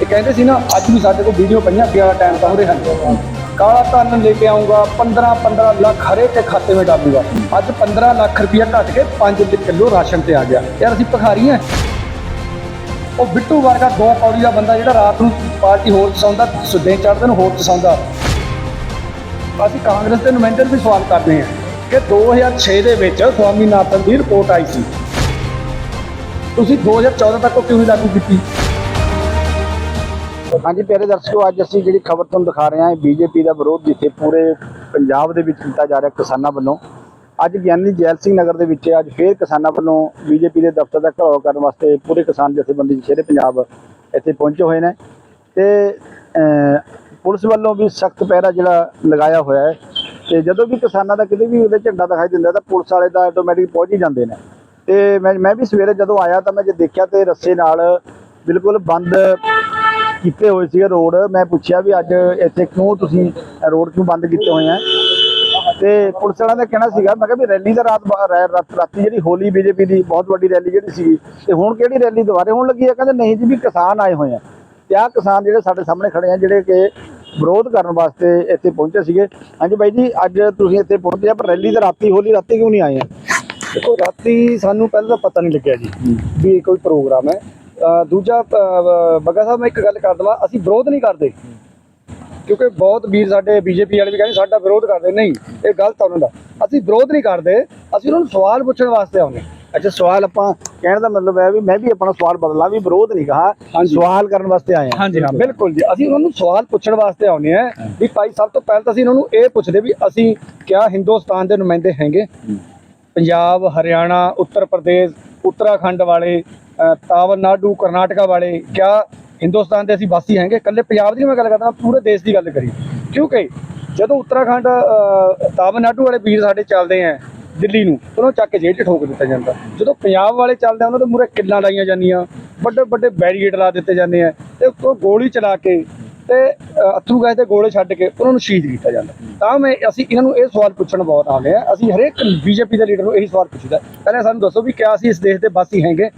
ਇਹ ਕਹਿੰਦੇ ਸੀ ਨਾ, ਅੱਜ ਵੀ ਸਾਡੇ ਕੋਲ ਵੀਡੀਓ ਪਈਆਂ ਅੱਗੇ ਵਾਲਾ ਟਾਈਮ ਤਾਂ ਹੋ ਰਿਹਾ ਹੈ ਕਾਲਾ ਧਨ ਲੈ ਕੇ ਆਉਂਗਾ 15 15 ਲੱਖ ਹਰੇ ਤੇ ਖਾਤੇ ਵਿੱਚ ਡਾਲੂਗਾ ਅੱਜ 15 ਲੱਖ ਰੁਪਇਆ ਘਟ ਕੇ 5 ਕਿਲੋ ਰਾਸ਼ਨ ਤੇ ਆ ਗਿਆ। ਯਾਰ ਅਸੀਂ ਭਖਾਰੀ ਹਾਂ ਉਹ ਬਿੱਟੂ ਵਰਗਾ ਦੋ ਕੌੜੀ ਦਾ ਬੰਦਾ ਜਿਹੜਾ ਰਾਤ ਨੂੰ ਪਾਰਟੀ ਹੋਰ ਚਸਾਉਂਦਾ ਸੁਦੇ ਚੜਦੇ ਨੂੰ ਹੋਰ ਚਸਾਉਂਦਾ ਅਸੀਂ ਕਾਂਗਰਸ ਦੇ ਨੁਮਾਇੰਦੇ ਵੀ ਸਵਾਲ ਕਰਦੇ ਹਾਂ ਕਿ 2006 ਦੇ ਵਿੱਚ ਸਵਾਮੀਨਾਥਨ ਦੀ ਰਿਪੋਰਟ ਆਈ ਸੀ। ਤੁਸੀਂ 2014 ਤੱਕ ਉਹ ਕਿਉਂ ਨਹੀਂ ਲਾਗੂ ਕੀਤੀ? ਹਾਂਜੀ, ਪਿਆਰੇ ਦਰਸ਼ਕੋ, ਅੱਜ ਅਸੀਂ ਜਿਹੜੀ ਖਬਰ ਤੁਹਾਨੂੰ ਦਿਖਾ ਰਹੇ ਹਾਂ ਬੀਜੇਪੀ ਦਾ ਵਿਰੋਧ ਜਿੱਥੇ ਪੂਰੇ ਪੰਜਾਬ ਦੇ ਵਿੱਚ ਕੀਤਾ ਜਾ ਰਿਹਾ ਕਿਸਾਨਾਂ ਵੱਲੋਂ। ਅੱਜ ਗਿਆਨੀ ਜੈਲ ਸਿੰਘ ਨਗਰ ਦੇ ਵਿੱਚ ਅੱਜ ਫੇਰ ਕਿਸਾਨਾਂ ਵੱਲੋਂ ਬੀਜੇਪੀ ਦੇ ਦਫ਼ਤਰ ਦਾ ਘਰਾਓ ਕਰਨ ਵਾਸਤੇ ਪੂਰੇ ਕਿਸਾਨ ਜਥੇਬੰਦੀ ਸ਼ੇਰੇ ਪੰਜਾਬ ਇੱਥੇ ਪਹੁੰਚੇ ਹੋਏ ਨੇ। ਤੇ ਪੁਲਿਸ ਵੱਲੋਂ ਵੀ ਸਖਤ ਪਹਿਰਾ ਜਿਹੜਾ ਲਗਾਇਆ ਹੋਇਆ ਹੈ। ਤੇ ਜਦੋਂ ਵੀ ਕਿਸਾਨਾਂ ਦਾ ਕਿਤੇ ਵੀ ਉਹਦੇ ਝੰਡਾ ਦਿਖਾਈ ਦਿੰਦਾ ਤਾਂ ਪੁਲਿਸ ਵਾਲੇ ਦਾ ਆਟੋਮੈਟਿਕ ਪਹੁੰਚ ਹੀ ਜਾਂਦੇ ਨੇ। ਤੇ ਮੈਂ ਮੈਂ ਵੀ ਸਵੇਰੇ ਜਦੋਂ ਆਇਆ ਤਾਂ ਮੈਂ ਜੇ ਦੇਖਿਆ ਤੇ ਰੱਸੇ ਨਾਲ ਬਿਲਕੁਲ ਬੰਦ ਕੀਤੇ ਹੋਏ ਸੀਗੇ ਰੋਡ, ਮੈਂ ਪੁੱਛਿਆ ਵੀ ਅੱਜ ਇੱਥੇ ਕਿਉਂ ਤੁਸੀਂ ਰੋਡ ਕਿਉਂ ਬੰਦ ਕੀਤੇ ਹੋਏ ਆ? ਤੇ ਪੁਲਿਸ ਵਾਲਿਆਂ ਦਾ ਕਹਿਣਾ ਸੀਗਾ, ਮੈਂ ਕਿਹਾ ਵੀ ਰੈਲੀ ਦਾ ਰਾਤ ਬਾ- ਰਾਤ, ਰਾਤੀ ਜਿਹੜੀ ਹੋਲੀ ਬੀਜੇਪੀ ਦੀ ਬਹੁਤ ਵੱਡੀ ਰੈਲੀ ਜਿਹੜੀ ਸੀਗੀ, ਤੇ ਹੁਣ ਕਿਹੜੀ ਰੈਲੀ ਦੁਬਾਰੇ ਹੋਣ ਲੱਗੀ ਆ? ਕਹਿੰਦੇ ਨਹੀਂ ਜੀ ਵੀ ਕਿਸਾਨ ਆਏ ਹੋਏ ਆ। ਤੇ ਆਹ ਕਿਸਾਨ ਜਿਹੜੇ ਸਾਡੇ ਸਾਹਮਣੇ ਖੜੇ ਆ, ਜਿਹੜੇ ਕਿ ਵਿਰੋਧ ਕਰਨ ਵਾਸਤੇ ਇੱਥੇ ਪਹੁੰਚੇ ਸੀਗੇ। ਹਾਂਜੀ ਬਾਈ ਜੀ, ਅੱਜ ਤੁਸੀਂ ਇੱਥੇ ਪਹੁੰਚੇ ਆ, ਪਰ ਰੈਲੀ ਦਾ ਰਾਤੀ, ਹੋਲੀ ਰਾਤੀ ਕਿਉਂ ਨਹੀਂ ਆਏ ਆ? ਦੇਖੋ, ਰਾਤੀ ਸਾਨੂੰ ਪਹਿਲਾਂ ਤਾਂ ਪਤਾ ਨਹੀਂ ਲੱਗਿਆ ਜੀ, ਵੀ ਇਹ ਕੋਈ ਪ੍ਰੋਗਰਾਮ ਹੈ। ਦੂਜਾ ਬੱਗਾ ਸਾਹਿਬ ਮੈਂ ਇੱਕ ਗੱਲ ਕਰ ਦਵਾਂ ਅਸੀਂ ਵਿਰੋਧ ਨਹੀਂ ਕਰਦੇ। ਕਿਉਂਕਿ ਬਹੁਤ ਵੀਰ ਸਾਡੇ ਬੀਜੇਪੀ ਵਾਲੇ ਵੀ ਕਹਿੰਦੇ ਸਾਡਾ ਵਿਰੋਧ ਕਰਦੇ। ਨਹੀਂ ਇਹ ਗਲਤ ਆ ਉਹਨਾਂ ਦਾ। ਅਸੀਂ ਵਿਰੋਧ ਨਹੀਂ ਕਰਦੇ ਅਸੀਂ ਉਹਨਾਂ ਨੂੰ ਸਵਾਲ ਪੁੱਛਣ ਵਾਸਤੇ ਆਉਂਦੇ ਅੱਛਾ ਸਵਾਲ ਆਪਾਂ ਕਹਿਣ ਦਾ ਮਤਲਬ ਹੈ ਵੀ ਮੈਂ ਵੀ ਆਪਣਾ ਸਵਾਲ ਬਦਲਾਂ ਵੀ ਵਿਰੋਧ ਨਹੀਂ ਕਹਾ। ਸਵਾਲ ਕਰਨ ਵਾਸਤੇ ਆਏ ਆ ਹਾਂਜੀ ਹਾਂ ਬਿਲਕੁਲ ਜੀ ਅਸੀਂ ਉਹਨਾਂ ਨੂੰ ਸਵਾਲ ਪੁੱਛਣ ਵਾਸਤੇ ਆਉਂਦੇ ਆ ਵੀ ਭਾਈ ਸਭ ਤੋਂ ਪਹਿਲਾਂ ਤਾਂ ਅਸੀਂ ਉਹਨਾਂ ਨੂੰ ਇਹ ਪੁੱਛਦੇ ਵੀ ਅਸੀਂ ਕਿਆ ਹਿੰਦੁਸਤਾਨ ਦੇ ਨੁਮਾਇੰਦੇ ਹੈਗੇ? ਪੰਜਾਬ ਹਰਿਆਣਾ ਉੱਤਰ ਪ੍ਰਦੇਸ਼ ਉੱਤਰਾਖੰਡ ਵਾਲੇ ਤਾਮਿਲਨਾਡੂ ਕਰਨਾਟਕਾ ਵਾਲੇ ਕਿਆ ਹਿੰਦੁਸਤਾਨ ਦੇ ਅਸੀਂ ਵਾਸੀ ਹੈਗੇ, ਇਕੱਲੇ ਪੰਜਾਬ ਦੀ ਮੈਂ ਗੱਲ ਕਰਦਾ, ਪੂਰੇ ਦੇਸ਼ ਦੀ ਗੱਲ ਕਰੀ ਕਿਉਂਕਿ ਜਦੋਂ ਉੱਤਰਾਖੰਡ ਤਾਮਿਲਨਾਡੂ ਵਾਲੇ ਵੀਰ ਸਾਡੇ ਚੱਲਦੇ ਆ ਦਿੱਲੀ ਨੂੰ ਉਹਨਾਂ ਨੂੰ ਚੱਕ ਕੇ ਜੇਲ੍ਹ 'ਚ ਠੋਕ ਦਿੱਤਾ ਜਾਂਦਾ। ਜਦੋਂ ਪੰਜਾਬ ਵਾਲੇ ਚੱਲਦੇ ਉਹਨਾਂ ਦੇ ਮੂਰੇ ਕਿੱਲਾਂ ਲਾਈਆਂ ਜਾਂਦੀਆਂ ਵੱਡੇ ਵੱਡੇ ਬੈਰੀਗੇਡ ਲਾ ਦਿੱਤੇ ਜਾਂਦੇ ਆ, ਤੇ ਉੱਤੋਂ ਗੋਲੀ ਚਲਾ ਕੇ ਤੇ ਅੱਥਰੂ ਗੈਸ ਦੇ ਗੋਲੇ ਛੱਡ ਕੇ ਉਹਨਾਂ ਨੂੰ ਸ਼ਹੀਦ ਕੀਤਾ ਜਾਂਦਾ। ਤਾਂ ਮੈਂ ਅਸੀਂ ਇਹਨਾਂ ਨੂੰ ਇਹ ਸਵਾਲ ਪੁੱਛਣ ਬਹੁਤ ਆਉਂਦੇ ਆ। ਅਸੀਂ ਹਰੇਕ ਬੀਜੇਪੀ ਦੇ ਲੀਡਰ ਨੂੰ ਇਹੀ ਸਵਾਲ ਪੁੱਛਦਾ ਪਹਿਲੇ ਸਾਨੂੰ ਦੱਸੋ ਵੀ ਕਿਆ ਅਸੀਂ ਇਸ ਦੇਸ਼ ਦੇ ਵਾਸੀ ਹੈਗੇ?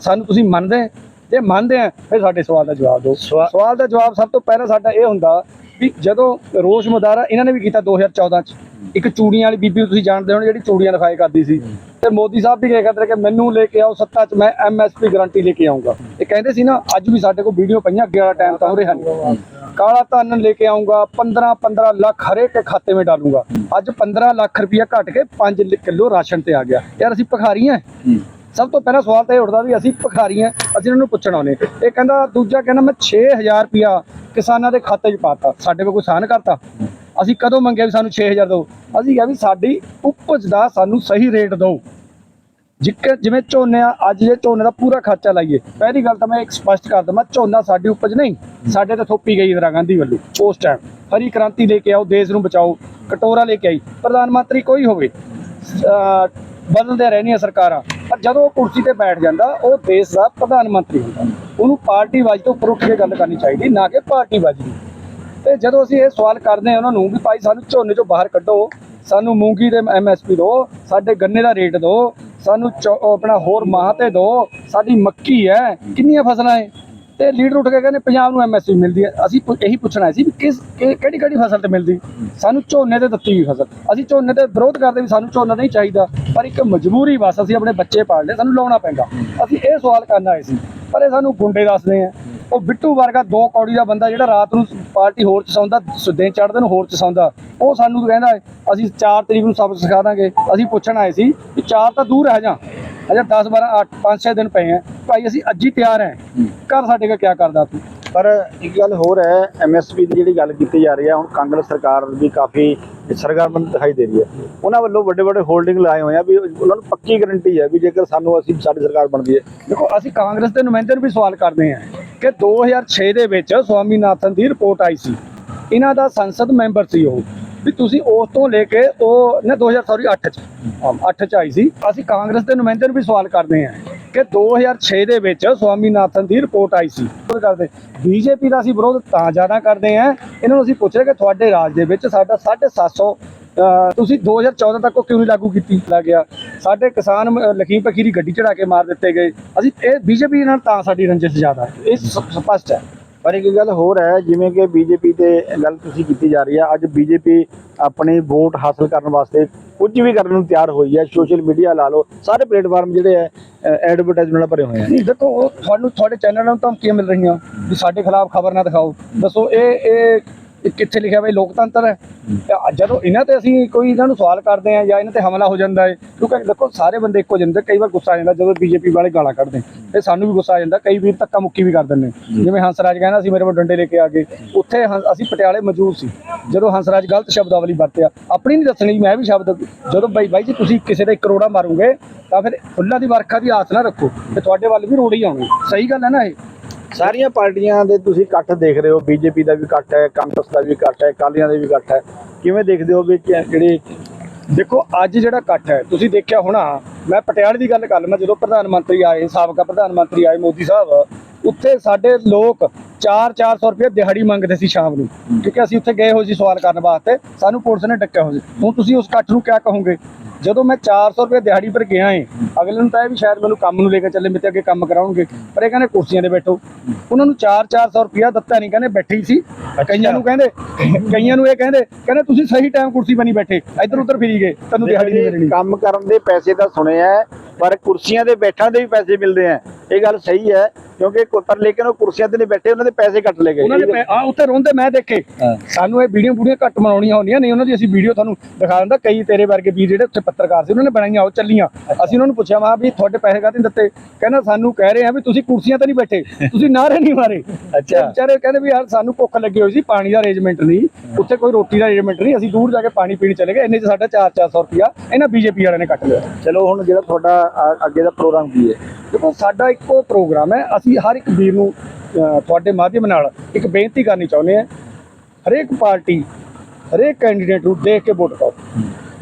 ਸਾਨੂੰ ਤੁਸੀਂ ਮੰਨਦੇ? ਜੇ ਮੰਨਦੇ ਆ ਫਿਰ ਸਾਡੇ ਸਵਾਲ ਦਾ ਜਵਾਬ ਦਿਓ। ਸਵਾਲ ਦਾ ਜਵਾਬ ਸਭ ਤੋਂ ਪਹਿਲਾਂ ਸਾਡਾ ਇਹ ਹੁੰਦਾ ਵੀ ਜਦੋਂ ਰੋਸ਼ ਮੁਜ਼ਾਹਰਾ ਇਹਨਾਂ ਨੇ ਵੀ ਕੀਤਾ 2014 ਚ। ਇੱਕ ਚੂੜੀਆਂ ਵਾਲੀ ਬੀਬੀ ਨੂੰ ਤੁਸੀਂ ਜਾਣਦੇ ਹੋ ਜਿਹੜੀ ਚੂੜੀਆਂ ਦਿਖਾਏ ਕਰਦੀ ਸੀ। ਤੇ ਮੋਦੀ ਸਾਹਿਬ ਵੀ ਕਿਹਾ ਕਿ ਮੈਨੂੰ ਲੈ ਕੇ ਆਓ ਸੱਤਾ 'ਚ, ਮੈਂ ਐਮਐਸਪੀ ਗਾਰੰਟੀ ਲੈ ਕੇ ਆਉਂਗਾ ਇਹ ਕਹਿੰਦੇ ਸੀ ਨਾ, ਅੱਜ ਵੀ ਸਾਡੇ ਕੋਲ ਵੀਡੀਓ ਪਈਆਂ, ਅੱਗੇ ਵਾਲਾ ਟਾਈਮ ਤਾਂ ਹੋ ਰਿਹਾ ਨਹੀਂ। ਕਾਲਾ ਧਨ ਲੈ ਕੇ ਆਉਂਗਾ 15 15 ਲੱਖ ਹਰੇਕ ਖਾਤੇ ਵਿੱਚ ਡਾਲੂਗਾ। ਅੱਜ 15 ਲੱਖ ਰੁਪਇਆ ਘਟ ਕੇ 5 ਕਿਲੋ ਰਾਸ਼ਨ ਤੇ ਆ ਗਿਆ। ਯਾਰ ਅਸੀਂ ਭਖਾਰੀ ਹਾਂ ਸਭ ਤੋਂ ਪਹਿਲਾਂ ਸਵਾਲ ਤਾਂ ਇਹ ਉੱਠਦਾ ਵੀ ਅਸੀਂ ਭਖਾਰੀ ਹਾਂ, ਅਸੀਂ ਉਹਨਾਂ ਨੂੰ ਪੁੱਛਣ ਆਉਨੇ ਇਹ ਕਹਿੰਦਾ, ਦੂਜਾ ਕਹਿੰਦਾ, ਮੈਂ 6000 ਰੁਪਇਆ ਕਿਸਾਨਾਂ ਦੇ ਖਾਤੇ 'ਚ ਪਾਤਾ, ਸਾਡੇ ਕੋਲ ਕੋਈ ਸਾਨ ਕਰਤਾ। ਅਸੀਂ ਕਦੋਂ ਮੰਗਿਆ ਵੀ ਸਾਨੂੰ 6000 ਦਿਓ? ਅਸੀਂ ਕਿਹਾ ਵੀ ਸਾਡੀ ਉਪਜ ਦਾ ਸਾਨੂੰ ਸਹੀ ਰੇਟ ਦਿਓ। ਜਿੱਕ ਜਿਵੇਂ ਝੋਨੇ ਆ, ਅੱਜ ਜੇ ਝੋਨੇ ਦਾ ਪੂਰਾ ਖਰਚਾ ਲਾਈਏ। ਪਹਿਲੀ ਗੱਲ ਤਾਂ ਮੈਂ ਇੱਕ ਸਪਸ਼ਟ ਕਰ ਦਵਾਂ ਝੋਨਾ ਸਾਡੀ ਉਪਜ ਨਹੀਂ, ਸਾਡੇ ਤਾਂ ਥੋਪੀ ਗਈ ਇੰਦਰਾ ਗਾਂਧੀ ਵੱਲੋਂ, ਉਸ ਟਾਈਮ ਹਰੀ ਕ੍ਰਾਂਤੀ ਲੈ ਕੇ ਆਓ, ਦੇਸ਼ ਨੂੰ ਬਚਾਓ, ਕਟੋਰਾ ਲੈ ਕੇ ਆਈ। ਪ੍ਰਧਾਨ ਮੰਤਰੀ ਕੋਈ ਹੋਵੇ, ਅਹ, ਬਦਲਦੇ ਰਹਿਣੀਆਂ ਸਰਕਾਰਾਂ। ਪਰ ਜਦੋਂ ਉਹ ਕੁਰਸੀ ਤੇ ਬੈਠ ਜਾਂਦਾ, ਉਹ ਦੇਸ਼ ਦਾ ਪ੍ਰਧਾਨ ਮੰਤਰੀ ਹੁੰਦਾ। ਉਹਨੂੰ ਪਾਰਟੀਬਾਜ਼ੀ ਤੋਂ ਉੱਪਰ ਉੱਠ ਕੇ ਗੱਲ ਕਰਨੀ ਚਾਹੀਦੀ, ਨਾ ਕਿ ਪਾਰਟੀਬਾਜ਼ੀ ਦੀ। ਤੇ ਜਦੋਂ ਅਸੀਂ ਇਹ ਸਵਾਲ ਕਰਦੇ ਹਾਂ, ਉਹਨਾਂ ਨੂੰ ਵੀ ਭਾਈ ਸਾਨੂੰ ਝੋਨੇ ਚੋਂ ਬਾਹਰ ਕੱਢੋ, ਸਾਨੂੰ ਮੂੰਗੀ ਦੇ ਐਮਐਸਪੀ ਦਿਓ ਸਾਡੇ ਗੰਨੇ ਦਾ ਰੇਟ ਦਿਓ ਸਾਨੂੰ ਚੌ- ਆਪਣਾ ਹੋਰ ਮਾਹ ਤੇ ਦਿਓ ਸਾਡੀ ਮੱਕੀ ਹੈ, ਕਿੰਨੀਆਂ ਫਸਲਾਂ ਹੈ ਤੇ ਲੀਡਰ ਉੱਠ ਕੇ ਕਹਿੰਦੇ ਪੰਜਾਬ ਨੂੰ ਐਮਐਸਪੀ ਮਿਲਦੀ ਹੈ। ਅਸੀਂ ਪੁ- ਇਹੀ ਪੁੱਛਣਾ ਸੀ ਵੀ ਕਿਸ ਕਿਹੜੀ ਕਿਹੜੀ ਫਸਲ ਤੇ ਮਿਲਦੀ? ਸਾਨੂੰ ਝੋਨੇ ਤੇ ਦਿੱਤੀ ਵੀ ਫਸਲ। ਅਸੀਂ ਝੋਨੇ ਤੇ ਵਿਰੋਧ ਕਰਦੇ ਵੀ ਸਾਨੂੰ ਝੋਨਾ ਨਹੀਂ ਚਾਹੀਦਾ ਪਰ ਇੱਕ ਮਜਬੂਰੀ ਬਸ ਅਸੀਂ ਆਪਣੇ ਬੱਚੇ ਪਾਲਣੇ ਸਾਨੂੰ ਲਾਉਣਾ ਪੈਂਦਾ। ਅਸੀਂ ਇਹ ਸਵਾਲ ਕਰਨ ਆਏ ਸੀ ਪਰ ਇਹ ਸਾਨੂੰ ਗੁੰਡੇ ਦੱਸਦੇ ਆ ਉਹ ਬਿੱਟੂ ਵਰਗਾ ਦੋ ਕੌੜੀ ਦਾ ਬੰਦਾ ਜਿਹੜਾ ਰਾਤ ਨੂੰ ਪਾਰਟੀ ਹੋਰ ਚਸਾਉਂਦਾ ਸੁਦੇ ਚੜ੍ਹਦੇ ਨੂੰ ਹੋਰ ਚਸਾਉਂਦਾ ਉਹ ਸਾਨੂੰ ਕਹਿੰਦਾ ਹੈ, ਅਸੀਂ 4 ਤਰੀਕ ਨੂੰ ਸਬਕ ਸਿਖਾ ਦਾਂਗੇ। ਅਸੀਂ ਪੁੱਛਣ ਆਏ ਸੀ ਵੀ 4 ਤਾਂ ਦੂਰ ਰਹਿ ਜਾ। ਅਜੇ 10 12 8 5 6 ਦਿਨ ਪਏ ਆ। ਭਾਈ ਅਸੀਂ ਅੱਜ ਹੀ ਤਿਆਰ ਹੈ। ਘਰ ਸਾਡੇ ਕਾ ਕੀ ਕਰਦਾ ਤੂੰ? ਪਰ ਇੱਕ ਗੱਲ ਹੋਰ ਹੈ ਐਮਐਸਪੀ ਦੀ ਜਿਹੜੀ ਗੱਲ ਕੀਤੀ ਜਾ ਰਹੀ ਹੈ ਹੁਣ ਕਾਂਗਰਸ ਸਰਕਾਰ ਵੀ ਕਾਫੀ ਸਰਗਰਮ ਦਿਖਾਈ ਦੇ ਰਹੀ ਹੈ। ਉਹਨਾਂ ਵੱਲੋਂ ਵੱਡੇ ਵੱਡੇ ਹੋਲਡਿੰਗ ਲਾਏ ਹੋਏ ਆ ਵੀ ਉਹਨਾਂ ਨੂੰ ਪੱਕੀ ਗਾਰੰਟੀ ਹੈ ਵੀ ਜੇਕਰ ਸਾਨੂੰ ਅਸੀਂ ਸਾਡੀ ਸਰਕਾਰ ਬਣਦੀ ਹੈ। ਦੇਖੋ ਅਸੀਂ ਕਾਂਗਰਸ ਦੇ ਨੁਮਾਇੰਦੇ ਨੂੰ ਵੀ ਸਵਾਲ ਕਰਦੇ ਹਾਂ ਕਿ 2006 ਦੇ ਵਿੱਚ ਸਵਾਮੀਨਾਥਨ ਦੀ ਰਿਪੋਰਟ ਆਈ ਸੀ। ਇਹਨਾਂ ਦਾ ਸੰਸਦ ਮੈਂਬਰ ਸੀ ਉਹ। ਵੀ ਤੁਸੀਂ ਉਸ ਤੋਂ ਲੈ ਕੇ ਉਹ ਨਾ 2000 ਸੌਰੀ 8 ਚ। 8 ਚ ਆਈ ਸੀ। ਅਸੀਂ ਕਾਂਗਰਸ ਦੇ ਨੁਮਾਇੰਦੇ ਨੂੰ ਵੀ ਸਵਾਲ ਕਰਦੇ ਹਾਂ ਕਿ 2006 ਦੇ ਵਿੱਚ ਸਵਾਮੀਨਾਥਨ ਦੀ ਰਿਪੋਰਟ ਆਈ ਸੀ। ਵਿਰੋਧ ਕਰਦੇ ਬੀਜੇਪੀ ਦਾ ਅਸੀਂ ਵਿਰੋਧ ਤਾਂ ਜ਼ਿਆਦਾ ਕਰਦੇ ਹਾਂ। ਇਹਨਾਂ ਨੂੰ ਅਸੀਂ ਪੁੱਛ ਰਹੇ ਕਿ ਤੁਹਾਡੇ ਰਾਜ ਦੇ ਵਿੱਚ ਸਾਡਾ 750 ਅਹ ਤੁਸੀਂ 2014 ਤੱਕ ਉਹ ਕਿਉਂ ਨਹੀਂ ਲਾਗੂ ਕੀਤੀ? ਲੱਗ ਗਿਆ। ਸਾਡੇ ਕਿਸਾਨ ਲਖੀਮ ਪਖੀਰੀ ਗੱਡੀ ਚੜਾ ਕੇ ਮਾਰ ਦਿੱਤੇ ਗਏ। ਅਸੀਂ ਇਹ ਬੀਜੇਪੀ ਨਾਲ ਤਾਂ ਸਾਡੀ ਰੰਜਿਸ਼ ਜ਼ਿਆਦਾ ਹੈ। ਇਹ ਸਪਸ਼ਟ ਹੈ। ਪਰ ਇੱਕ ਗੱਲ ਹੋਰ ਹੈ, ਜਿਵੇਂ ਕਿ ਬੀਜੇਪੀ ਤੇ ਗੱਲ ਤੁਸੀਂ ਕੀਤੀ ਜਾ ਰਹੀ ਹੈ ਅੱਜ ਬੀਜੇਪੀ ਆਪਣੀ ਵੋਟ ਹਾਸਲ ਕਰਨ ਵਾਸਤੇ ਕੁਝ ਵੀ ਕਰਨ ਨੂੰ ਤਿਆਰ ਹੋਈ ਹੈ, ਸੋਸ਼ਲ ਮੀਡੀਆ ਲਾ ਲਓ, ਸਾਰੇ ਪਲੇਟਫਾਰਮ ਜਿਹੜੇ ਹੈ ਐਡਵਰਟਾਈਜ਼ਮੈਂਟ ਭਰੇ ਹੋਏ ਆ। ਨਹੀਂ, ਦੇਖੋ ਤੁਹਾਨੂੰ ਤੁਹਾਡੇ ਚੈਨਲ ਨੂੰ ਧਮਕੀਆਂ ਮਿਲ ਰਹੀਆਂ ਵੀ ਸਾਡੇ ਖਿਲਾਫ ਖਬਰ ਨਾ ਦਿਖਾਓ। ਦੱਸੋ, ਇਹ ਇਹ ਇਹ ਕਿੱਥੇ ਲਿਖਿਆ ਇਹ ਲੋਕਤੰਤਰ ਹੈ? ਜਦੋਂ ਇਹਨਾਂ ਤੇ ਅਸੀਂ ਕੋਈ ਇਹਨਾਂ ਨੂੰ ਸਵਾਲ ਕਰਦੇ ਆ ਜਾਂ ਇਹਨਾਂ ਤੇ ਹਮਲਾ ਹੋ ਜਾਂਦਾ ਹੈ ਕਿਉਂਕਿ ਦੇਖੋ ਸਾਰੇ ਬੰਦੇ ਇੱਕੋ ਜਿਹੇ ਹੁੰਦੇ ਕਈ ਵਾਰ ਗੁੱਸਾ ਆ ਜਾਂਦਾ ਜਦੋਂ ਬੀਜੇਪੀ ਵਾਲੇ ਗਾਲਾਂ ਕੱਢਦੇ ਤੇ ਸਾਨੂੰ ਵੀ ਗੁੱਸਾ ਆ ਜਾਂਦਾ ਕਈ ਵੀਰ ਧੱਕਾ ਮੁੱਕੀ ਵੀ ਕਰ ਦਿੰਦੇ ਜਿਵੇਂ ਹੰਸਰਾਜ ਕਹਿੰਦਾ ਸੀ ਮੇਰੇ ਕੋਲ ਡੰਡੇ ਲੈ ਕੇ ਆ ਗਏ। ਉੱਥੇ ਅਸੀਂ ਪਟਿਆਲੇ ਮੌਜੂਦ ਸੀ। ਜਦੋਂ ਹੰਸਰਾਜ ਗਲਤ ਸ਼ਬਦਾਵਲੀ ਵਰਤਿਆ ਆਪਣੀ ਨਹੀਂ ਦੱਸਣੀ ਮੈਂ ਵੀ ਸ਼ਬਦ ਜਦੋਂ ਬਾਈ ਬਾਈ ਜੀ ਤੁਸੀਂ ਕਿਸੇ ਦਾ ਕਰੋੜਾ ਮਾਰੋਗੇ ਤਾਂ ਫਿਰ ਫੁੱਲਾਂ ਦੀ ਵਰਖਾ ਦੀ ਆਸ ਨਾ ਰੱਖੋ ਤੇ ਤੁਹਾਡੇ ਵੱਲ ਵੀ ਰੋੜੇ ਹੀ ਸਹੀ ਗੱਲ ਹੈ ਨਾ ਇਹ? ਸਾਰੀਆਂ ਪਾਰਟੀਆਂ ਦੇ ਤੁਸੀਂ ਇਕੱਠ ਦੇਖ ਰਹੇ ਹੋ, ਬੀਜੇਪੀ ਦਾ ਵੀ ਇਕੱਠ ਹੈ, ਕਾਂਗਰਸ ਦਾ ਵੀ ਇਕੱਠ ਹੈ, ਅਕਾਲੀਆਂ ਦਾ ਵੀ ਇਕੱਠ ਹੈ। ਕਿਵੇਂ ਦੇਖਦੇ ਹੋ ਵੀ ਕਿ- ਜਿਹੜੇ, ਦੇਖੋ, ਅੱਜ ਜਿਹੜਾ ਇਕੱਠ ਹੈ, ਤੁਸੀਂ ਦੇਖਿਆ ਹੋਣਾ, ਮੈਂ ਪਟਿਆਲੇ ਦੀ ਗੱਲ ਕਰ ਲਵਾਂ, ਜਦੋਂ ਪ੍ਰਧਾਨ ਮੰਤਰੀ ਆਏ, ਸਾਬਕਾ ਪ੍ਰਧਾਨ ਮੰਤਰੀ ਆਏ ਮੋਦੀ ਸਾਹਿਬ, ਉੱਥੇ ਸਾਡੇ ਲੋਕ 4-400 ਰੁਪਏ ਦਿਹਾੜੀ ਮੰਗਦੇ ਸੀ ਸ਼ਾਮ ਨੂੰ। ਕਿਉਂਕਿ ਅਸੀਂ ਉੱਥੇ ਗਏ ਹੋਏ ਸੀ ਸਵਾਲ ਕਰਨ ਵਾਸਤੇ, ਸਾਨੂੰ ਪੁਲਿਸ ਨੇ ਡੱਕਿਆ ਹੋ ਸੀ। ਹੁਣ ਤੁਸੀਂ ਉਸ ਇਕੱਠ ਨੂੰ ਕਿਆ ਕਹੋਗੇ? ਜਦੋਂ ਮੈਂ 400 ਰੁਪਏ ਦਿਹਾੜੀ ਪਰ ਗਿਆ ਏ ਅਗਲੇ ਨੂੰ ਤਾਂ ਇਹ ਵੀ ਸ਼ਾਇਦ ਮੈਨੂੰ ਕੰਮ ਨੂੰ ਲੈ ਕੇ ਚੱਲੇ ਮੇਰੇ ਅੱਗੇ ਕੰਮ ਕਰਾਉਣਗੇ। ਪਰ ਇਹ ਕਹਿੰਦੇ ਕੁਰਸੀਆਂ ਤੇ ਬੈਠੋ। ਉਹਨਾਂ ਨੂੰ 4-400 ਰੁਪਇਆ ਦਿੱਤਾ ਨਹੀਂ ਕਹਿੰਦੇ ਬੈਠੇ ਸੀ। ਕਈਆਂ ਨੂੰ ਕਹਿੰਦੇ ਕਈਆਂ ਨੂੰ ਇਹ ਕਹਿੰਦੇ ਕਹਿੰਦੇ ਤੁਸੀਂ ਸਹੀ ਟਾਈਮ ਕੁਰਸੀ ਬਣੀ ਬੈਠੇ ਇੱਧਰ ਉੱਧਰ ਫਿਰੀ ਗਏ ਤੁਹਾਨੂੰ ਦਿਹਾੜੀ ਨਹੀਂ ਮਿਲਣੀ। ਕੰਮ ਕਰਨ ਦੇ ਪੈਸੇ ਤਾਂ ਸੁਣੇ ਹੈ ਪਰ ਕੁਰਸੀਆਂ ਤੇ ਬੈਠਣ ਦੇ ਵੀ ਪੈਸੇ ਮਿਲਦੇ ਆ ਇਹ ਗੱਲ ਸਹੀ ਹੈ ਕਿਉਂਕਿ ਪਰ ਲੇਕਿਨ ਉਹ ਕੁਰਸੀਆਂ ਤੇ ਨਹੀਂ ਬੈਠੇ ਉਹਨਾਂ ਦੇ ਪੈਸੇ ਕੱਟ ਲਏ ਗਏ ਉਹਨਾਂ ਦੇ ਆ ਉੱਥੇ ਰੋਂਦੇ ਮੈਂ ਦੇਖੇ। ਸਾਨੂੰ ਇਹ ਵੀਡੀਓ ਬੁੜੀਆਂ ਘੱਟ ਬਣਾਉਣੀਆਂ ਹੁੰਦੀਆਂ ਨਹੀਂ ਉਹਨਾਂ ਦੀ ਅਸੀਂ ਵੀਡੀਓ ਤੁਹਾਨੂੰ ਦਿਖਾ ਦਿੰਦਾ। ਕਈ ਤੇਰੇ ਵਰਗੇ ਵੀਰ ਜਿਹੜੇ ਉੱਥੇ ਪੱਤਰਕਾਰ ਸੀ ਉਹਨਾਂ ਨੇ ਬਣਾਈਆਂ ਉਹ ਚੱਲੀਆਂ। ਅਸੀਂ ਉਹਨਾਂ ਨੂੰ ਪੁੱਛਿਆ ਵਾ ਵੀ ਤੁਹਾਡੇ ਪੈਸੇ ਨਹੀਂ ਦਿੱਤੇ? ਕਹਿੰਦਾ ਸਾਨੂੰ ਕਹਿ ਰਹੇ ਆ ਵੀ ਤੁਸੀਂ ਕੁਰਸੀਆਂ ਤੇ ਨਹੀਂ ਬੈਠੇ ਤੁਸੀਂ ਨਾਰੇ ਨਹੀਂ ਮਾਰੇ। ਅੱਛਾ। ਵਿਚਾਰੇ ਕਹਿੰਦੇ ਵੀ ਯਾਰ ਸਾਨੂੰ ਭੁੱਖ ਲੱਗੀ ਹੋਈ ਸੀ ਪਾਣੀ ਦਾ ਅਰੇਂਜਮੈਂਟ ਨਹੀਂ ਉੱਥੇ ਕੋਈ ਰੋਟੀ ਦਾ ਅਰੇਂਜਮੈਂਟ ਨਹੀਂ ਅਸੀਂ ਦੂਰ ਜਾ ਕੇ ਪਾਣੀ ਪੀਣ ਚਲੇ ਗਏ ਇੰਨੇ ਚ ਸਾਡਾ 4-400 ਰੁਪਿਆ ਇਹਨਾਂ ਬੀਜੇਪੀ ਵਾਲਿਆਂ ਨੇ ਕੱਟ ਲਿਆ। ਚਲੋ ਹੁਣ ਜਿਹੜਾ ਤੁਹਾਡਾ ਅੱਗੇ ਦਾ ਪ੍ਰੋਗਰਾਮ ਕੀ ਹੈ? ਦੇਖੋ ਸਾਡਾ ਇੱਕੋ ਪ੍ਰੋਗਰਾਮ ਹੈ। ਅਸੀਂ ਹਰ ਇੱਕ ਵੀਰ ਨੂੰ ਤੁਹਾਡੇ ਮਾਧਿਅਮ ਨਾਲ ਇੱਕ ਬੇਨਤੀ ਕਰਨੀ ਚਾਹੁੰਦੇ ਹਾਂ। ਹਰੇਕ ਪਾਰਟੀ, ਹਰੇਕ ਕੈਂਡੀਡੇਟ ਨੂੰ ਦੇਖ ਕੇ ਵੋਟ ਪਾਓ।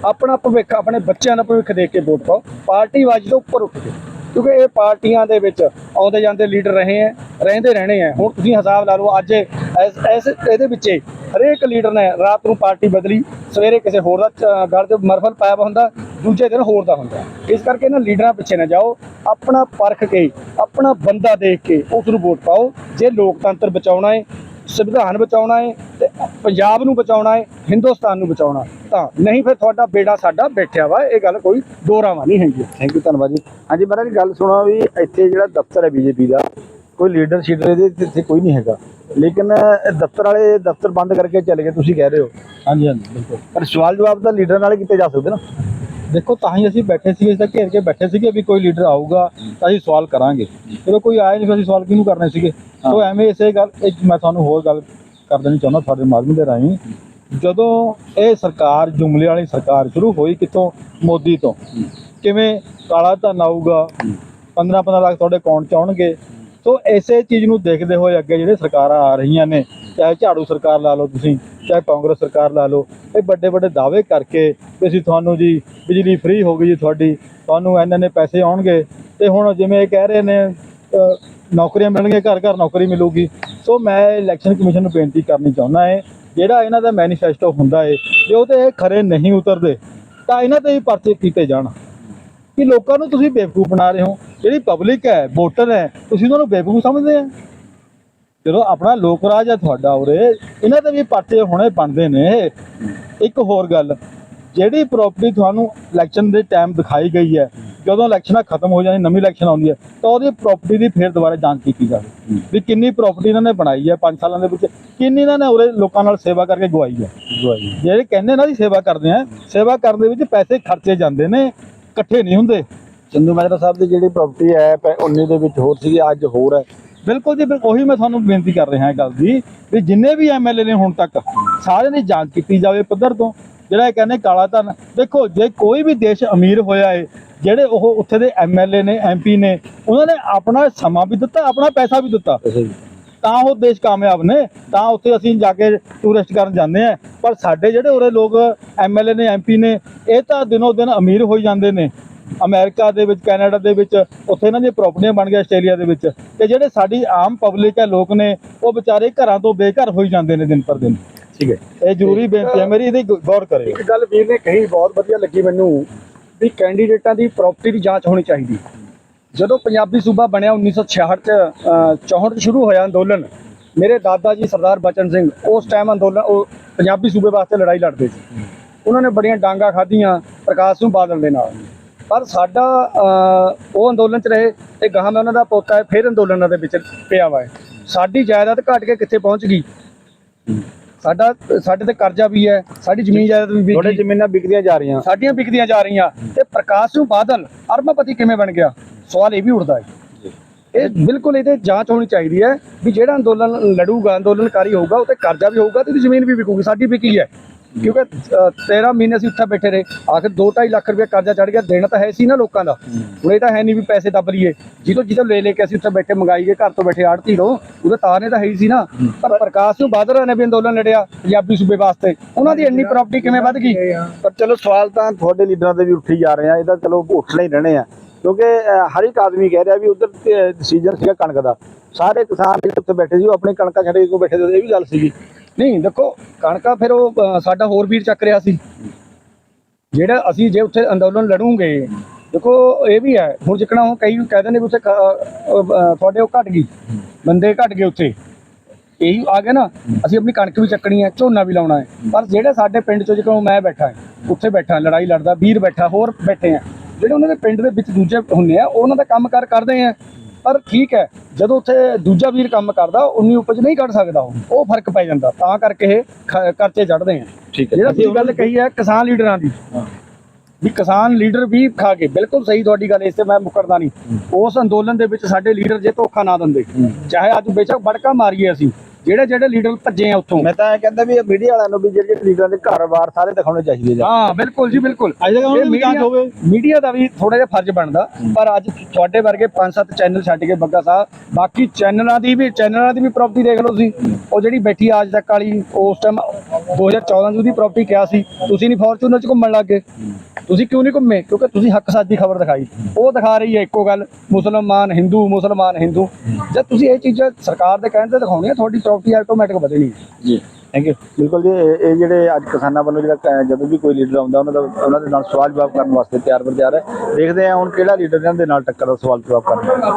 ਆਪਣਾ ਭਵਿੱਖ, ਆਪਣੇ ਬੱਚਿਆਂ ਦਾ ਭਵਿੱਖ ਦੇਖ ਕੇ ਵੋਟ ਪਾਓ। ਪਾਰਟੀ ਵਾਜ ਤੋਂ ਉੱਪਰ ਉੱਠ ਕੇ। ਕਿਉਂਕਿ ਇਹ ਪਾਰਟੀਆਂ ਦੇ ਵਿੱਚ ਆਉਂਦੇ ਜਾਂਦੇ ਲੀਡਰ ਰਹੇ ਹੈ, ਰਹਿੰਦੇ ਰਹਿਣੇ ਹੈ। ਹੁਣ ਤੁਸੀਂ ਹਿਸਾਬ ਲਾ ਲਓ, ਅੱਜ ਇਸ ਇਸ, ਇਹਦੇ ਵਿੱਚ ਹਰੇਕ ਲੀਡਰ ਨੇ ਰਾਤ ਨੂੰ ਪਾਰਟੀ ਬਦਲੀ। ਸਵੇਰੇ ਕਿਸੇ ਹੋਰ ਦਾ ਚ- ਗਲ ਮਰਫਲ ਪਾਇਆ ਵਾ ਹੁੰਦਾ, ਦੂਜੇ ਦਿਨ ਹੋਰ ਦਾ ਹੁੰਦਾ। ਇਸ ਕਰਕੇ ਇਹਨਾਂ ਲੀਡਰਾਂ ਪਿੱਛੇ ਨਾ ਜਾਓ। ਆਪਣਾ ਪਰਖ ਕੇ ਆਪਣਾ ਬੰਦਾ ਦੇਖ ਕੇ ਉਸ ਨੂੰ ਵੋਟ ਪਾਓ। ਜੇ ਲੋਕਤੰਤਰ ਬਚਾਉਣਾ ਹੈ ਸੰਵਿਧਾਨ ਬਚਾਉਣਾ ਹੈ ਤੇ ਪੰਜਾਬ ਨੂੰ ਬਚਾਉਣਾ ਹੈ ਹਿੰਦੁਸਤਾਨ ਨੂੰ ਬਚਾਉਣਾ ਤਾਂ ਨਹੀਂ ਫਿਰ ਤੁਹਾਡਾ ਬੇੜਾ ਸਾਡਾ ਬੈਠਿਆ ਵਾ ਇਹ ਗੱਲ ਕੋਈ ਦੋਰਾਵਾ ਨਹੀਂ ਹੈਗੀ। ਥੈਂਕ ਯੂ ਧੰਨਵਾਦ ਜੀ। ਹਾਂਜੀ ਮਹਾਰਾਜ ਗੱਲ ਸੁਣੋ ਵੀ ਇੱਥੇ ਜਿਹੜਾ ਦਫ਼ਤਰ ਹੈ ਬੀਜੇਪੀ ਦਾ ਕੋਈ ਲੀਡਰ ਸ਼ੀਡਰ ਇਹਦੇ ਤੇ ਇੱਥੇ ਕੋਈ ਨਹੀਂ ਹੈਗਾ। ਲੇਕਿਨ ਦਫ਼ਤਰ ਵਾਲੇ ਦਫ਼ਤਰ ਬੰਦ ਕਰਕੇ ਚਲੇ ਗਏ ਤੁਸੀਂ ਕਹਿ ਰਹੇ ਹੋ। ਹਾਂਜੀ ਹਾਂਜੀ ਬਿਲਕੁਲ। ਪਰ ਸਵਾਲ ਜਵਾਬ ਤਾਂ ਲੀਡਰ ਨਾਲ ਹੀ ਕੀਤੇ ਜਾ ਸਕਦੇ ਨਾ। ਦੇਖੋ ਤਾਂ ਹੀ ਅਸੀਂ ਬੈਠੇ ਸੀਗੇ ਇਸ ਤੱਕ ਘੇਰ ਕੇ ਬੈਠੇ ਸੀਗੇ ਵੀ ਕੋਈ ਲੀਡਰ ਆਊਗਾ ਤਾਂ ਅਸੀਂ ਸਵਾਲ ਕਰਾਂਗੇ। ਜਦੋਂ ਕੋਈ ਆਇਆ ਨਹੀਂ ਫਿਰ ਅਸੀਂ ਸਵਾਲ ਕਿਹਨੂੰ ਕਰਨੇ ਸੀਗੇ? ਸੋ ਐਵੇਂ ਇਸੇ ਗੱਲ ਇੱਕ ਮੈਂ ਤੁਹਾਨੂੰ ਹੋਰ ਗੱਲ ਕਰ ਦੇਣੀ ਚਾਹੁੰਦਾ ਤੁਹਾਡੇ ਮਾਧਿਅਮ ਦੇ ਰਾਹੀਂ। ਜਦੋਂ ਇਹ ਸਰਕਾਰ ਜੁਮਲੇ ਵਾਲੀ ਸਰਕਾਰ ਸ਼ੁਰੂ ਹੋਈ ਕਿੱਥੋਂ ਮੋਦੀ ਤੋਂ। ਕਿਵੇਂ ਕਾਲਾ ਧਨ ਆਊਗਾ? 15 15 ਲੱਖ ਤੁਹਾਡੇ ਅਕਾਊਂਟ ਚ ਆਉਣਗੇ। ਸੋ ਇਸੇ ਚੀਜ਼ ਨੂੰ ਦੇਖਦੇ ਹੋਏ ਅੱਗੇ ਜਿਹੜੇ ਸਰਕਾਰਾਂ ਆ ਰਹੀਆਂ ਨੇ ਚਾਹੇ ਝਾੜੂ ਸਰਕਾਰ ਲਾ ਲਓ ਤੁਸੀਂ ਚਾਹੇ ਕਾਂਗਰਸ ਸਰਕਾਰ ਲਾ ਲਓ ਇਹ ਵੱਡੇ ਵੱਡੇ ਦਾਅਵੇ ਕਰਕੇ ਵੀ ਅਸੀਂ ਤੁਹਾਨੂੰ ਜੀ ਬਿਜਲੀ ਫ੍ਰੀ ਹੋ ਗਈ ਜੀ ਤੁਹਾਡੀ, ਤੁਹਾਨੂੰ ਇੰਨੇ ਨੇ ਪੈਸੇ ਆਉਣਗੇ। ਤੇ ਹੁਣ ਜਿਵੇਂ ਇਹ ਕਹਿ ਰਹੇ ਨੇ ਨੌਕਰੀਆਂ ਮਿਲਣਗੀਆਂ, ਘਰ ਘਰ ਨੌਕਰੀ ਮਿਲੂਗੀ। ਸੋ ਮੈਂ ਇਲੈਕਸ਼ਨ ਕਮਿਸ਼ਨ ਨੂੰ ਬੇਨਤੀ ਕਰਨੀ ਚਾਹੁੰਦਾ ਹੈ, ਜਿਹੜਾ ਇਹਨਾਂ ਦਾ ਮੈਨੀਫੈਸਟੋ ਹੁੰਦਾ ਹੈ, ਜੇ ਉਹ ਤੇ ਇਹ ਖਰੇ ਨਹੀਂ ਉਤਰਦੇ, ਤਾਂ ਇਹਨਾਂ ਤੇ ਵੀ ਪਰਚੇ ਕੀਤੇ ਜਾਣ। ਕਿ ਲੋਕਾਂ ਨੂੰ ਤੁਸੀਂ ਬੇਵਕੂਫ ਬਣਾ ਰਹੇ ਹੋ। ਜਿਹੜੀ ਪਬਲਿਕ ਹੈ ਵੋਟਰ ਹੈ, ਤੁਸੀਂ ਉਹਨਾਂ ਨੂੰ ਬੇਵਕੂਫ ਸਮਝਦੇ ਆ? ਜਦੋਂ ਆਪਣਾ ਲੋਕ ਰਾਜ ਹੈ ਤੁਹਾਡਾ ਉਰੇ, ਇਹਨਾਂ 'ਤੇ ਵੀ ਪਰਚੇ ਹੋਣੇ ਬਣਦੇ ਨੇ। ਇੱਕ ਹੋਰ ਗੱਲ ਜਿਹੜੀ ਪ੍ਰਾਪਰਟੀ ਤੁਹਾਨੂੰ ਇਲੈਕਸ਼ਨ ਦੇ ਟਾਈਮ ਦਿਖਾਈ ਗਈ ਹੈ ਜਦੋਂ ਇਲੈਕਸ਼ਨਾਂ ਖਤਮ ਹੋ ਜਾਣੀ ਨਵੀਂ ਇਲੈਕਸ਼ਨ ਆਉਂਦੀ ਹੈ ਤਾਂ ਉਹਦੀ ਪ੍ਰਾਪਰਟੀ ਦੀ ਫੇਰ ਦੁਬਾਰਾ ਜਾਂਚ ਕੀਤੀ ਜਾਵੇ ਵੀ ਕਿੰਨੀ ਪ੍ਰਾਪਰਟੀ ਇਹਨਾਂ ਨੇ ਬਣਾਈ ਹੈ 5 ਸਾਲਾਂ ਦੇ ਵਿੱਚ ਕਿੰਨੀ ਇਹਨਾਂ ਨੇ ਉਰੇ ਲੋਕਾਂ ਨਾਲ ਸੇਵਾ ਕਰਕੇ ਗਵਾਈ ਹੈ। ਜਿਹੜੇ ਕਹਿੰਦੇ ਨਾ ਦੀ ਸੇਵਾ ਕਰਦੇ ਆ ਸੇਵਾ ਕਰਨ ਦੇ ਵਿੱਚ ਪੈਸੇ ਖਰਚੇ ਜਾਂਦੇ ਨੇ ਇਕੱਠੇ ਨਹੀਂ ਹੁੰਦੇ। ਚੰਦੂ ਮਾਜਰਾ ਸਾਹਿਬ ਦੀ ਜਿਹੜੀ ਪ੍ਰਾਪਰਟੀ ਹੈ ਪ- 19 ਦੇ ਵਿੱਚ ਹੋਰ ਸੀਗੀ ਅੱਜ ਹੋਰ ਹੈ। ਬਿਲਕੁਲ ਜੀ ਉਹੀ ਮੈਂ ਤੁਹਾਨੂੰ ਬੇਨਤੀ ਕਰ ਰਿਹਾ ਹਾਂ ਗੱਲ ਦੀ ਵੀ ਜਿੰਨੇ ਵੀ ਐਮਐਲਏ ਨੇ ਹੁਣ ਤੱਕ ਸਾਰਿਆਂ ਦੀ ਜਾਂਚ ਕੀਤੀ ਜਾਵੇ ਪੱਧਰ ਤੋਂ ਜਿਹੜਾ ਇਹ ਕਹਿੰਦੇ ਕਾਲਾ ਧਨ ਦੇਖੋ ਜੇ ਕੋਈ ਵੀ ਦੇਸ਼ ਅਮੀਰ ਹੋਇਆ ਹੈ ਜਿਹੜੇ ਉਹ ਉੱਥੇ ਦੇ ਐਮਐਲਏ ਨੇ ਐਮਪੀ ਨੇ ਉਹਨਾਂ ਨੇ ਆਪਣਾ ਸਮਾਂ ਵੀ ਦਿੱਤਾ ਆਪਣਾ ਪੈਸਾ ਵੀ ਦਿੱਤਾ। ਤਾਂ ਉਹ ਦੇਸ਼ ਕਾਮਯਾਬ ਨੇ ਤਾਂ ਉੱਥੇ ਅਸੀਂ ਜਾ ਕੇ ਟੂਰਿਸਟ ਕਰਨ ਜਾਂਦੇ ਆ ਪਰ ਸਾਡੇ ਜਿਹੜੇ ਉਰੇ ਲੋਕ ਐਮਐਲਏ ਨੇ ਐਮਪੀ ਨੇ ਇਹ ਤਾਂ ਦਿਨੋ ਦਿਨ ਅਮੀਰ ਹੋਈ ਜਾਂਦੇ ਨੇ। ਅਮਰੀਕਾ ਦੇ ਵਿੱਚ ਕੈਨੇਡਾ ਦੇ ਵਿੱਚ ਉੱਥੇ ਇਹਨਾਂ ਦੀਆਂ ਪ੍ਰਾਪਰਟੀਆਂ ਬਣ ਗਈਆਂ ਆਸਟ੍ਰੇਲੀਆ ਦੇ ਵਿੱਚ। ਤੇ ਜਿਹੜੇ ਸਾਡੀ ਆਮ ਪਬਲਿਕ ਹੈ ਲੋਕ ਨੇ ਉਹ ਵਿਚਾਰੇ ਘਰਾਂ ਤੋਂ ਬੇਘਰ ਹੋਈ ਜਾਂਦੇ ਨੇ ਦਿਨ ਪਰ ਦਿਨ। ਠੀਕ ਹੈ। ਇਹ ਜ਼ਰੂਰੀ ਬੇਨਤੀ ਹੈ ਮੇਰੀ ਇਹਦੀ ਗੌਰ ਕਰਿਓ। ਇੱਕ ਗੱਲ ਵੀਰ ਨੇ ਕਹੀ ਬਹੁਤ ਵਧੀਆ ਲੱਗੀ ਮੈਨੂੰ ਵੀ ਕੈਂਡੀਡੇਟਾਂ ਦੀ ਪ੍ਰਾਪਰਟੀ ਦੀ ਜਾਂਚ ਹੋਣੀ ਚਾਹੀਦੀ। ਜਦੋਂ ਪੰਜਾਬੀ ਸੂਬਾ ਬਣਿਆ 1966 ਚ ਅਹ, 64 ਚ ਸ਼ੁਰੂ ਹੋਇਆ ਅੰਦੋਲਨ ਮੇਰੇ ਦਾਦਾ ਜੀ ਸਰਦਾਰ ਬਚਨ ਸਿੰਘ ਉਸ ਟਾਈਮ ਅੰਦੋਲਨ ਉਹ ਪੰਜਾਬੀ ਸੂਬੇ ਵਾਸਤੇ ਲੜਾਈ ਲੜਦੇ ਸੀ। ਉਹਨਾਂ ਨੇ ਬੜੀਆਂ ਡਾਂਗਾ ਖਾਧੀਆਂ ਪ੍ਰਕਾਸ਼ ਸਿੰਘ ਬਾਦਲ ਦੇ ਨਾਲ। ਪਰ ਸਾਡਾ ਉਹ ਅੰਦੋਲਨ ਚ ਰਹੇ ਤੇ ਗਾਹਾਂ ਮੈਂ ਉਹਨਾਂ ਦਾ ਪੋਤਾ ਹੈ ਫਿਰ ਅੰਦੋਲਨਾਂ ਦੇ ਵਿੱਚ ਪਿਆ ਵਾ ਹੈ ਸਾਡੀ ਜਾਇਦਾਦ ਘਟ ਕੇ ਕਿੱਥੇ ਪਹੁੰਚ ਗਈ? ਸਾਡਾ ਸਾਡੇ ਤੇ ਕਰਜ਼ਾ ਵੀ ਹੈ ਸਾਡੀ ਜ਼ਮੀਨ ਜਾਇਦਾਦ ਵੀ ਵਿਕ ਤੁਹਾਡੇ ਗਈ ਜ਼ਮੀਨਾਂ ਵਿਕਦੀਆਂ ਜਾ ਰਹੀਆਂ। ਸਾਡੀਆਂ ਵਿਕਦੀਆਂ ਜਾ ਰਹੀਆਂ। ਤੇ ਪ੍ਰਕਾਸ਼ ਸਿੰਘ ਬਾਦਲ ਅਰਬਪਤੀ ਕਿਵੇਂ ਬਣ ਗਿਆ? ਸਵਾਲ ਇਹ ਵੀ ਉੱਠਦਾ ਹੈ। ਇਹ ਬਿਲਕੁਲ ਇਹਦੇ ਜਾਂਚ ਹੋਣੀ ਚਾਹੀਦੀ ਹੈ ਵੀ ਜਿਹੜਾ ਅੰਦੋਲਨ ਲੜੂਗਾ ਅੰਦੋਲਨਕਾਰੀ ਹੋਊਗਾ ਉਹ ਤੇ ਕਰਜ਼ਾ ਵੀ ਹੋਊਗਾ ਤੇ ਜ਼ਮੀਨ ਵੀ ਵਿਕੂਗੀ ਸਾਡੀ ਵਿਕੀ ਹੈ। ਕਿਉਂਕਿ ਅ, 13 ਮਹੀਨੇ ਅਸੀਂ ਉੱਥੇ ਬੈਠੇ ਰਹੇ। ਆਖਿਰ 2.5 ਲੱਖ ਰੁਪਏ ਕਰਜ਼ਾ ਚੜ ਗਿਆ। ਦੇਣਾ ਤਾਂ ਹੈ ਸੀ ਨਾ ਲੋਕਾਂ ਦਾ। ਹੁਣ ਇਹ ਤਾਂ ਹੈ ਨਹੀਂ ਵੀ ਪੈਸੇ ਦੱਬ ਲਈਏ। ਜਿੱਦੋਂ ਜਿੱਦੋਂ ਲੈ ਲੈ ਕੇ ਅਸੀਂ ਉੱਥੇ ਬੈਠੇ ਮੰਗਾਈਏ ਘਰ ਤੋਂ ਬੈਠੇ ਆੜਤੀ ਰੋ ਉਹਦੇ ਤਾਰਨੇ ਤਾਂ ਹੈ ਹੀ ਸੀ ਨਾ। ਪਰ ਪ੍ਰਕਾਸ਼ ਸਿੰਘ ਬਾਦਲ ਨੇ ਵੀ ਅੰਦੋਲਨ ਲੜਿਆ ਪੰਜਾਬੀ ਸੂਬੇ ਵਾਸਤੇ। ਉਹਨਾਂ ਦੀ ਇੰਨੀ ਪ੍ਰਾਪਰਟੀ ਕਿਵੇਂ ਵੱਧ ਗਈ? ਪਰ ਚਲੋ ਸਵਾਲ ਤਾਂ ਤੁਹਾਡੇ ਲੀਡਰਾਂ ਦੇ ਵੀ ਉੱਠੀ ਜਾ ਰਹੇ ਆ। ਇਹਦਾ ਚਲੋ ਉੱਠਣੇ ਹੀ ਰਹਿਣੇ ਆ। ਕਿਉਂਕਿ ਹਰ ਇੱਕ ਆਦਮੀ ਕਹਿ ਰਿਹਾ ਵੀ ਉਧਰ ਡਿਸੀਜਨ ਸੀਗਾ ਕਣਕ ਦਾ। ਸਾਰੇ ਕਿਸਾਨ ਜਿਹੜੇ ਉੱਥੇ ਬੈਠੇ ਸੀ ਉਹ ਆਪਣੀ ਕਣਕਾਂ ਛੱਡ ਕੇ ਕਿਉਂ ਬੈਠੇ ਸੀ? ਇਹ ਵੀ ਗੱਲ ਸੀਗੀ। ਨਹੀਂ, ਦੇਖੋ, ਕਣਕਾਂ ਫਿਰ ਉਹ ਸਾਡਾ ਹੋਰ ਵੀਰ ਚੱਕ ਰਿਹਾ ਸੀ। ਜਿਹੜਾ ਅਸੀਂ ਜੇ ਉੱਥੇ ਅੰਦੋਲਨ ਲੜੂਗੇ, ਦੇਖੋ, ਇਹ ਵੀ ਹੈ। ਹੁਣ ਜਿੱਕਣਾ ਉਹ ਕਈ ਕਹਿ ਦਿੰਦੇ ਵੀ ਉੱਥੇ ਤੁਹਾਡੇ ਉਹ ਘਟ ਗਈ, ਬੰਦੇ ਘਟ ਗਏ ਉੱਥੇ। ਇਹੀ ਆ ਗਿਆ ਨਾ, ਅਸੀਂ ਆਪਣੀ ਕਣਕ ਵੀ ਚੱਕਣੀ ਹੈ, ਝੋਨਾ ਵੀ ਲਾਉਣਾ ਹੈ। ਪਰ ਜਿਹੜੇ ਸਾਡੇ ਪਿੰਡ ਚੋਂ ਜਿੱਕਣਾ ਮੈਂ ਬੈਠਾ ਉੱਥੇ ਬੈਠਾ ਲੜਾਈ ਲੜਦਾ, ਵੀਰ ਬੈਠਾ, ਹੋਰ ਬੈਠੇ ਆ ਜਿਹੜੇ ਉਹਨਾਂ ਦੇ ਪਿੰਡ ਦੇ ਵਿੱਚ ਦੂਜੇ ਹੁੰਦੇ ਆ, ਉਹਨਾਂ ਦਾ ਕੰਮ ਕਾਰ ਕਰਦੇ ਆ। ਪਰ ਠੀਕ ਹੈ ਜਦੋਂ ਉੱਥੇ ਦੂਜਾ ਵੀਰ ਕੰਮ ਕਰਦਾ ਉਨੀ ਉਪਜ ਨਹੀਂ ਕੱਢ ਸਕਦਾ ਉਹ। ਉਹ ਫ਼ਰਕ ਪੈ ਜਾਂਦਾ। ਤਾਂ ਕਰਕੇ ਇਹ ਖ- ਖਰਚੇ ਚੜਦੇ ਆ। ਠੀਕ ਜਿਹੜਾ ਤੁਸੀਂ ਗੱਲ ਕਹੀ ਹੈ ਕਿਸਾਨ ਲੀਡਰਾਂ ਦੀ। ਵੀ ਕਿਸਾਨ ਲੀਡਰ ਵੀ ਖਾ ਕੇ ਬਿਲਕੁਲ ਸਹੀ ਤੁਹਾਡੀ ਗੱਲ ਇਸ ਤੇ ਮੈਂ ਮੁਕਰਦਾ ਨਹੀਂ। ਉਸ ਅੰਦੋਲਨ ਦੇ ਵਿੱਚ ਸਾਡੇ ਲੀਡਰ ਜੇ ਧੋਖਾ ਨਾ ਦਿੰਦੇ। ਚਾਹੇ ਅੱਜ ਬੇਸ਼ੱਕ ਬੜਕਾ ਮਾਰੀਏ ਅਸੀਂ। ਜਿਹੜੇ ਜਿਹੜੇ ਲੀਡਰ ਭੱਜੇ ਆ ਉੱਥੋਂ। ਮੈਂ ਤਾਂ ਇਹ ਕਹਿੰਦਾ ਵੀ ਮੀਡੀਆ ਵਾਲਿਆਂ ਨੂੰ ਵੀ ਜਿਹੜੇ ਜਿਹੜੇ ਲੀਡਰਾਂ ਦੇ ਘਰ-ਬਾਰ ਸਾਰੇ ਦਿਖਾਉਣੇ ਚਾਹੀਦੇ ਜਾਂ। ਹਾਂ ਬਿਲਕੁਲ ਜੀ ਬਿਲਕੁਲ। ਅੱਜ ਤੱਕ ਉਹਨਾਂ ਦੀ ਜਾਂਚ ਮੀਡੀਆ- ਹੋਵੇ। ਮੀਡੀਆ ਦਾ ਵੀ ਥੋੜਾ ਜਿਹਾ ਫਰਜ਼ ਬਣਦਾ ਪਰ ਅੱਜ ਤੁਹਾਡੇ ਵਰਗੇ ਪੰਜ ਸੱਤ ਚੈਨਲ ਛੱਡ ਕੇ ਬੱਗਾ ਸਾਹਿਬ ਬਾਕੀ ਚੈਨਲਾਂ ਦੀ ਵੀ ਚੈਨਲਾਂ ਦੀ ਵੀ ਪ੍ਰਾਪਰਟੀ ਦੇਖ ਲਓ ਤੁਸੀਂ। ਉਹ ਜਿਹੜੀ ਬੈਠੀ ਅੱਜ ਤੱਕ ਵਾਲੀ ਉਸ ਟਾਈਮ 2014 ਚ ਉਹਦੀ ਪ੍ਰਾਪਰਟੀ ਕਿਹਾ ਸੀ। ਤੁਸੀਂ ਨਹੀਂ ਫੋਰਚੂਨਰ ਚ ਘੁੰਮਣ ਲੱਗ ਗਏ। ਤੁਸੀਂ ਕਿਉਂ ਨਹੀਂ ਘੁੰਮੇ? ਕਿਉਂਕਿ ਤੁਸੀਂ ਹੱਕ ਸੱਚ ਦੀ ਖਬਰ ਦਿਖਾਈ। ਉਹ ਦਿਖਾ ਰਹੀ ਹੈ ਇੱਕੋ ਗੱਲ ਮੁਸਲਮਾਨ ਹਿੰਦੂ ਮੁਸਲਮਾਨ ਹਿੰਦੂ। ਜਦ ਤੁਸੀਂ ਇਹ ਚੀਜ਼ਾਂ ਸਰਕਾਰ ਦੇ ਕਹਿਣ ਤੇ ਦਿਖਾਉਣੀਆਂ ਤੁਹਾਡੀ ਪ੍ਰਾਪਰਟੀ ਆਟੋਮੈਟਿਕ ਵਧਣੀ ਹੈ। ਜੀ। ਥੈਂਕ ਯੂ ਬਿਲਕੁਲ ਜੀ ਇਹ ਇਹ ਜਿਹੜੇ ਅੱਜ ਕਿਸਾਨਾਂ ਵੱਲੋਂ ਜਿਹੜਾ ਕ- ਜਦੋਂ ਵੀ ਕੋਈ ਲੀਡਰ ਆਉਂਦਾ ਉਹਨਾਂ ਦਾ ਉਹਨਾਂ ਦੇ ਨਾਲ ਸਵਾਲ ਜਵਾਬ ਕਰਨ ਵਾਸਤੇ ਤਿਆਰ ਬਰ ਤਿਆਰ ਹੈ। ਦੇਖਦੇ ਹਾਂ ਹੁਣ ਕਿਹੜਾ ਲੀਡਰ ਇਹਨਾਂ ਦੇ ਨਾਲ ਟੱਕਰ ਦਾ ਸਵਾਲ ਜਵਾਬ ਕਰਦਾ